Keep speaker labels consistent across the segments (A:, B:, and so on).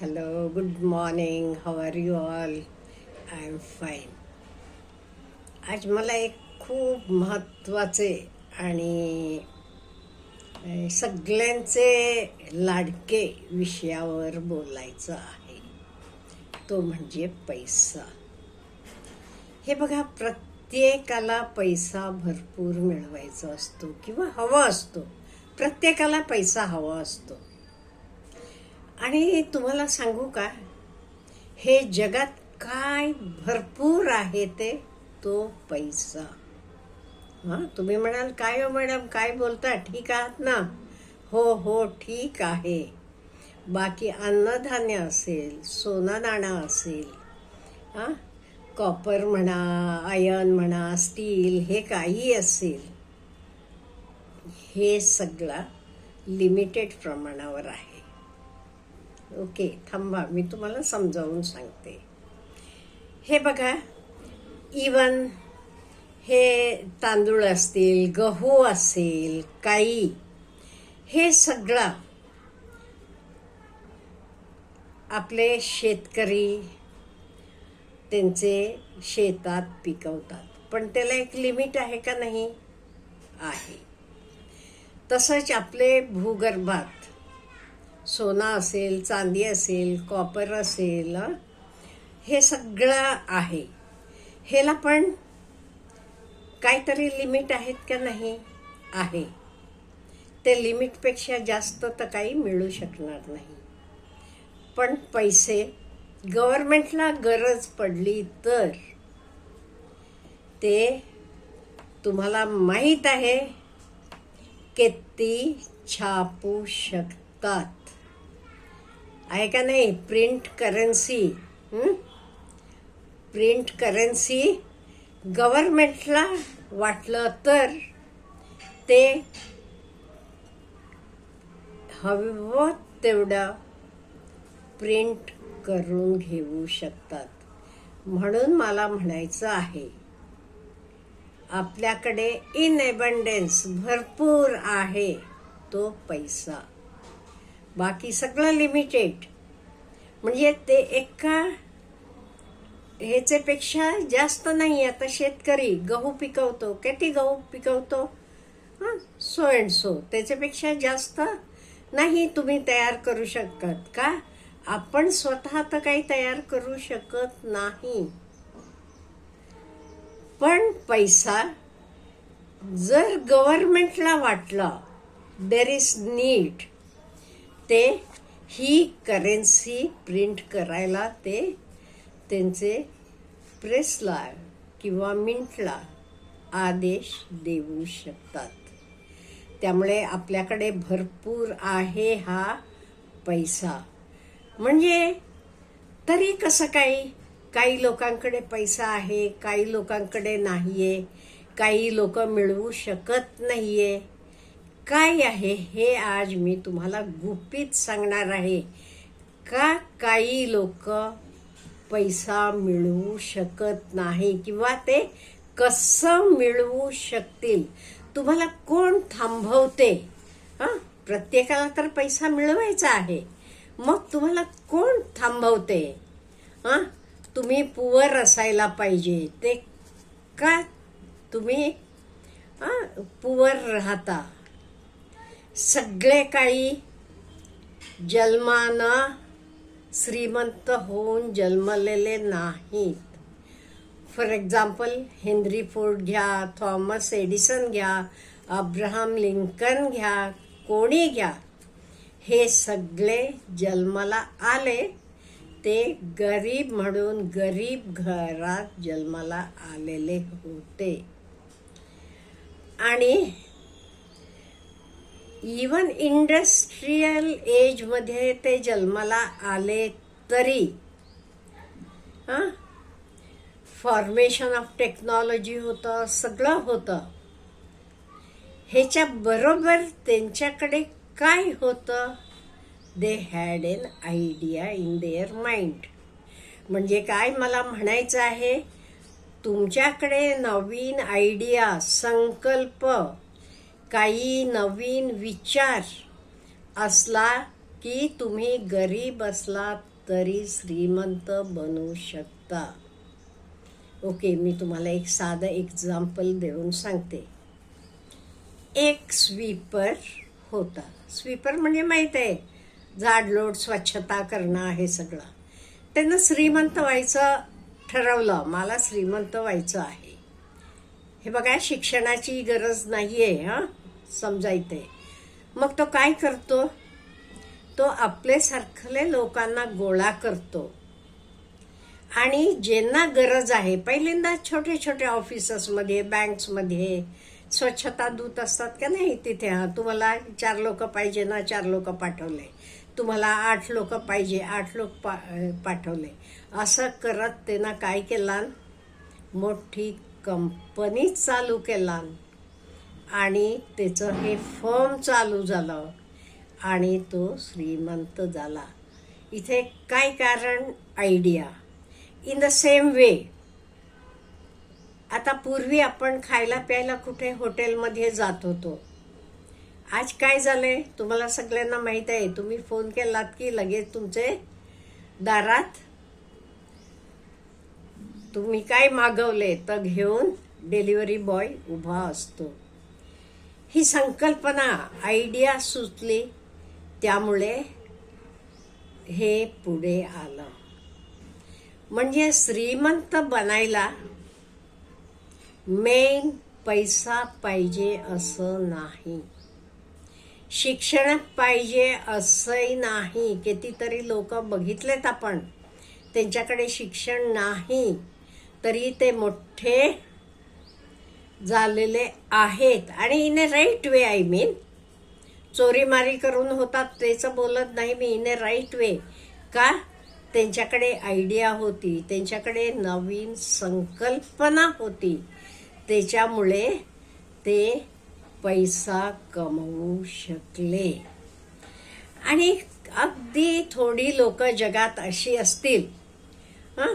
A: Hello, good morning. How are you all? I am fine. आज मला एक खूप महत्त्वाचे आणि सगळ्यांचे लाडके विषयावर बोलायचं आहे तो म्हणजे पैसा हे बघा प्रत्येकाला पैसा भरपूर मिळवायचा असतो किंवा हवा असतो प्रत्येकाला पैसा हवा असतो आणि तुम्हाला सांगू का? हे जगात काय भरपूर आहे ते तो पैसा. हां तुम्ही म्हणाल काय हो मॅडम? काय बोलता? ठीक आहात ना? हो हो ठीक आहे. बाकी अन्नधान्य असेल सोनादाणा असेल हां कॉपर म्हणा आयर्न म्हणा स्टील हे काही असेल हे सगळं लिमिटेड प्रमाणावर आहे. ओके थांबा मी तुम्हाला समजावून सांगते. हे बघा इवन हे तांदूळ असतील गहू असेल काही हे सगळं आपले शेतकरी त्यांचे शेतात पिकवतात. पण त्याला एक लिमिट आहे का नाही? आहे. तसंच आपले भूगर्भात सोना असेल चांदी असेल कॉपर असेल हे? सगळं आहे. ह्याला पण काहीतरी लिमिट आहेत का नाही? आहे. ते लिमिटपेक्षा जास्त तर काही मिळू शकणार नाही. पण पैसे गव्हर्मेंटला गरज पडली तर ते तुम्हाला माहीत आहे किती छापू शकतात. आहे का नाही? प्रिंट करन्सी प्रिंट करन्सी गव्हर्मेंटला वाटलं तर ते हवं तेवढं प्रिंट करून घेऊ शकतात. म्हणून मला म्हणायचं आहे आपल्याकडे इन भरपूर आहे तो पैसा. बाकी सगळं लिमिटेड म्हणजे ते एका ह्याच्यापेक्षा जास्त नाही आता शेतकरी गहू पिकवतो किती गहू पिकवतो? हां सो अँड सो त्याच्यापेक्षा जास्त नाही तुम्ही तयार करू शकत का? आपण स्वतः तर काही तयार करू शकत नाही. पण पैसा जर गव्हर्मेंटला वाटलं देर इज नीड ते ही करेन्सी प्रिंट करायला ते त्यांचे प्रेसला किंवा मिंटला आदेश देऊ शकतात. त्यामुळे आपल्याकडे भरपूर आहे हा पैसा. म्हणजे तरी कसं काही? काही लोकांकडे पैसा आहे काही लोकांकडे नाही आहे काही लोक मिळवू शकत नाही आहे काय आहे हे आज मी तुम्हाला गुपित सांगणार आहे. का काही लोक पैसा मिळवू शकत नाही किंवा ते कसं मिळवू शकतील? तुम्हाला कोण थांबवते? हां? प्रत्येकाला तर पैसा मिळवायचा आहे. मग तुम्हाला कोण थांबवते? हां? तुम्ही पुवर असायला पाहिजे. ते का तुम्ही हां पुवर राहता? सगळे काही जन्मानं श्रीमंत होऊन जन्मलेले नाहीत. फॉर एक्झाम्पल हेनरी फोर्ड घ्या थॉमस एडिसन घ्या अब्राहम लिंकन घ्या कोणी घ्या हे सगळे जन्माला आले. ते गरीब म्हणून गरीब घरात जन्माला आलेले होते. आणि इवन इंडस्ट्रीयल एजमध्ये ते जन्माला आले तरी हां? फॉर्मेशन ऑफ टेक्नॉलॉजी होतं सगळं होतं. ह्याच्या बरोबर त्यांच्याकडे काय होतं? They had an idea in their mind म्हणजे काय मला म्हणायचं आहे? तुमच्याकडे नवीन आयडिया संकल्प काही नवीन विचार असला की तुम्ही गरीब असलात तरी श्रीमंत बनू शकता. ओके मी तुम्हाला एक साधं एक्झाम्पल देऊन सांगते. एक स्वीपर होता. स्वीपर म्हणजे माहीत आहे झाडलोट स्वच्छता करणं आहे सगळं. त्यानं श्रीमंत व्हायचं ठरवलं मला श्रीमंत व्हायचं आहे. हे बघा शिक्षणाची गरज नाही आहे हां. समजायचंय मग तो काय करतो? तो आपल्यासारखले लोकांना गोळा करतो. आणि ज्यांना गरज आहे पहिल्यांदा छोटे छोटे ऑफिसर्समध्ये बँक्समध्ये स्वच्छता दूत असतात का नाही तिथे? हा तुम्हाला चार लोक पाहिजे ना चार लोक पाठवले. तुम्हाला आठ लोक पाहिजे आठ लोक पा पाठवले. असं करत त्यांना काय केला मोठी कंपनी चालू केलान. आणि त्याचं हे फॉर्म चालू झालं आणि तो श्रीमंत झाला. इथे काय कारण? Idea in the same way आता पूर्वी आपण खायला प्यायला कुठे हॉटेलमध्ये जात होतो. आज काय झालंय? तुम्हाला सगळ्यांना माहीत आहे. तुम्ही फोन केलात की लगेच तुमचे दारात तुम्ही काय मागवले? तर घेऊन डिलिव्हरी बॉय उभा असतो. ही संकल्पना आयडिया सुचली. त्यामुळे हे पुढे आलं. म्हणजे श्रीमंत बनायला मेन पैसा पाहिजे असं नाही. शिक्षण पाहिजे असंही नाही. कितीतरी लोक बघितलेत आपण. त्यांच्याकडे शिक्षण नाही. तरी ते मोठे झालेले आहेत. आणि in a right way I mean चोरीमारी करून होतात त्याचं बोलत नाही मी. इन ए राईट वे का? त्यांच्याकडे आयडिया होती. त्यांच्याकडे नवीन संकल्पना होती. त्याच्यामुळे ते पैसा कमवू शकले. आणि अगदी थोडी लोक जगात अशी असतील. हां?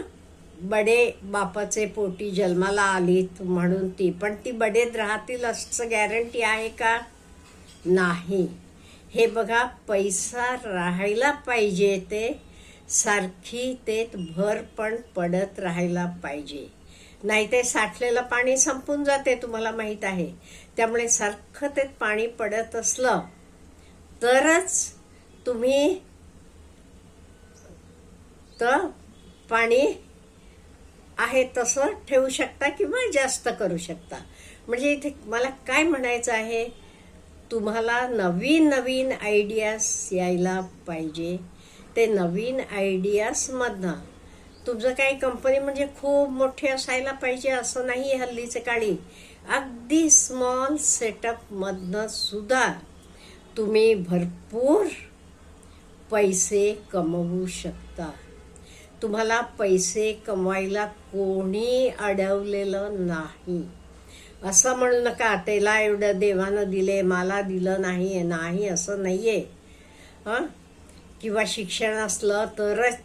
A: बडे बापाचे पोटी जन्माला आलीत म्हणून ती पण ती बडेत राहतील असं गॅरंटी आहे का? नाही. हे बघा पैसा राहायला पाहिजे ते सारखी तेत भर पण पडत राहायला पाहिजे. नाही ते साठलेलं पाणी संपून जाते तुम्हाला माहीत आहे. त्यामुळे सारखं ते पाणी पडत असलं तरच तुम्ही तर पाणी आहे तसं ठेवू शकता किंवा जास्त करू शकता. म्हणजे इथे मला काय म्हणायचं आहे? तुम्हाला नवीन नवीन आयडियाज यायला पाहिजे. ते नवीन आयडियाजमधनं तुमचं काही कंपनी म्हणजे खूप मोठी असायला पाहिजे असं नाही हल्लीचे काळी. अगदी स्मॉल सेटअपमधनं सुद्धा तुम्ही भरपूर पैसे कमवू शकता. तुम्हाला पैसे कमवायला कोणी अडवलेलं नाही. असं म्हणू नका त्याला एवढं देवानं दिले मला दिलं नाही नाही असं नाहीये. हां? किंवा शिक्षण असलं तरच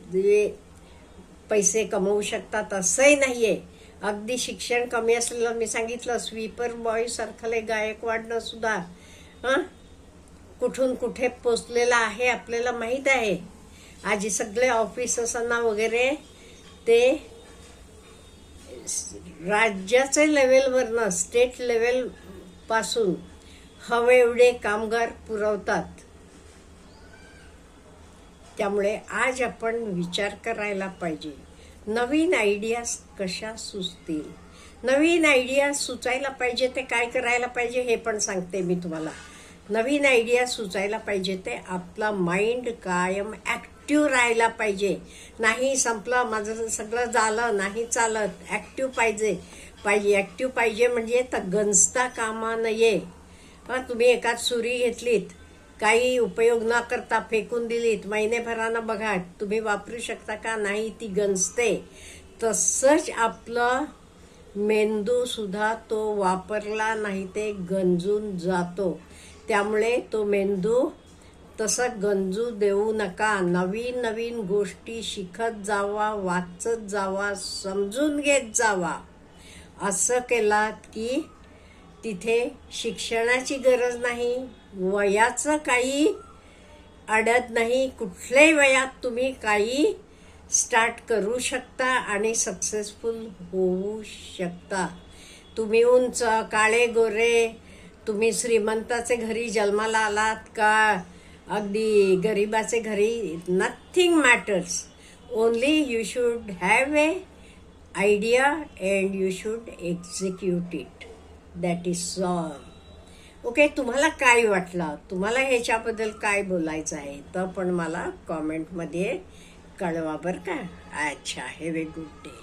A: पैसे कमवू शकतात असंही नाही आहे अगदी शिक्षण कमी असलेलं मी सांगितलं स्वीपर बॉय सारखले गायकवाडनं सुद्धा. हां? कुठून कुठे पोचलेला आहे आपल्याला माहीत आहे. आजी सगळे ऑफिसर्सांना वगैरे ते राज्याच्या लेवलवरनं स्टेट लेवलपासून हवे एवढे कामगार पुरवतात. त्यामुळे आज आपण विचार करायला पाहिजे. नवीन आयडियाज कशा सुचतील? नवीन आयडिया सुचायला पाहिजे ते काय करायला पाहिजे हे पण सांगते मी तुम्हाला. नवीन आयडिया सुचायला पाहिजे ते आपला माइंड कायम ॲक्ट ॲक्टिव्ह राहायला पाहिजे. नाही संपलं माझं सगळं झालं नाही चालत. ॲक्टिव्ह पाहिजे. पाहिजे ॲक्टिव्ह पाहिजे म्हणजे तर गंजता कामा नये. हां तुम्ही एकाच सुरी घेतलीत. काही उपयोग न करता फेकून दिलीत. महिनेभरानं बघा तुम्ही वापरू शकता का? नाही ती गंजते. तसंच आपलं मेंदूसुद्धा तो वापरला नाही ते गंजून जातो. त्यामुळे तो मेंदू तसं गंजू देऊ नका. नवीन नवीन गोष्टी शिकत जावा वाचत जावा समजून घेत जावा. असं केलात की तिथे शिक्षणाची गरज नाही वयाचं काही अडत नाही कुठल्याही वयात तुम्ही काही स्टार्ट करू शकता आणि सक्सेसफुल होऊ शकता. तुम्ही उंच काळे गोरे तुम्ही श्रीमंताचे घरी जन्माला आलात का? अगदी गरिबाचे घरी nothing matters only you should have a idea and you should execute it that is all okay तुम्हाला काय वाटलं? तुम्हाला ह्याच्याबद्दल काय बोलायचं आहे? तर पण मला कॉमेंटमध्ये कळवा बरं का? अच्छा हॅव ए गुड डे